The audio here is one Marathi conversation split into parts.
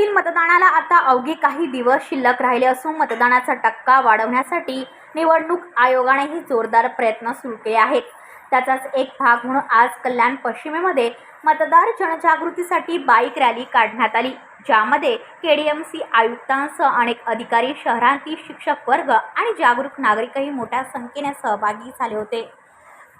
मतदानाला आता अवघे काही दिवस शिल्लक राहिले असून मतदानाचा टक्का वाढवण्यासाठी निवडणूक आयोगानेही जोरदार प्रयत्न सुरू केले आहेत. त्याचाच एक भाग म्हणून आज कल्याण पश्चिमेमध्ये मतदार जनजागृतीसाठी बाईक रॅली काढण्यात आली ज्यामध्ये के डी एम सी आयुक्तांसह अनेक अधिकारी शहरांतील शिक्षक वर्ग आणि जागरूक नागरिकही मोठ्या संख्येने सहभागी झाले होते.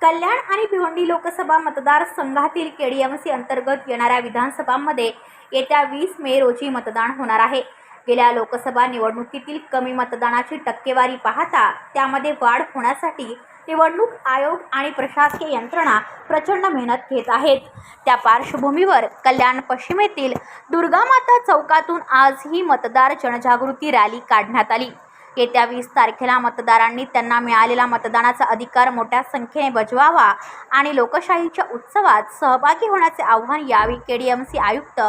कल्याण आणि भिवंडी लोकसभा मतदारसंघातील केडीएमसी अंतर्गत येणाऱ्या विधानसभांमध्ये येत्या वीस मे रोजी मतदान होणार आहे. गेल्या लोकसभा निवडणुकीतील कमी मतदानाची टक्केवारी पाहता त्यामध्ये वाढ होण्यासाठी निवडणूक आयोग आणि प्रशासकीय यंत्रणा प्रचंड मेहनत घेत आहेत. त्या पार्श्वभूमीवर कल्याण पश्चिमेतील दुर्गामाता चौकातून आज ही मतदार जनजागृती रॅली काढण्यात आली. येत्या वीस तारखेला मतदारांनी त्यांना मिळालेला मतदानाचा अधिकार मोठ्या संख्येने बजवावा आणि लोकशाहीच्या उत्सवात सहभागी होण्याचे आव्हान यावेळी के डी एम सी आयुक्त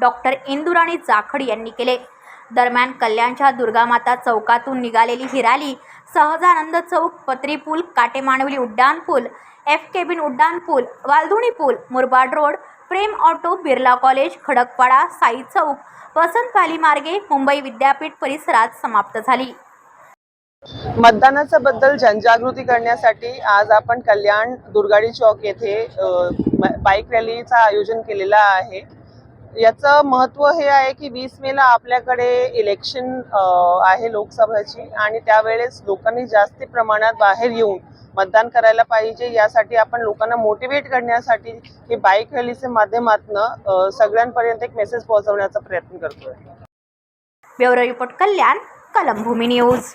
डॉक्टर इंदुराणी जाखड यांनी केले. दरम्यान कल्याणच्या दुर्गामाता चौकातून निघालेली ही रॅली सहजानंद चौक पत्री पूल काटेमानवली उड्डाणपूल एफ केबिन उड्डाणपूल वालधुणी पूल Murbad road Prem auto Birla college Khadakpada Sai chowk Vasant valley मार्गे मुंबई विद्यापीठ परिसरात समाप्त झाली. मतदानाच्या बद्दल जनजागृती करण्यासाठी आज आपण कल्याण दुर्गाडी चौक येथे बाईक रॅलीचं आयोजन केलेलं आहे. याचं महत्त्व हे आहे की वीस मेला आपल्याकडे इलेक्शन आहे लोकसभेची आणि त्यावेळेस लोकांनी जास्ती प्रमाणात बाहेर येऊन मतदान करायला पाहिजे. यासाठी आपण लोकांना मोटिवेट करण्यासाठी ही बाईक रॅलीच्या माध्यमातून सगळ्यांपर्यंत एक मेसेज पोहोचवण्याचा प्रयत्न करतोय. Bureau report Kalyan Kalambhumi news.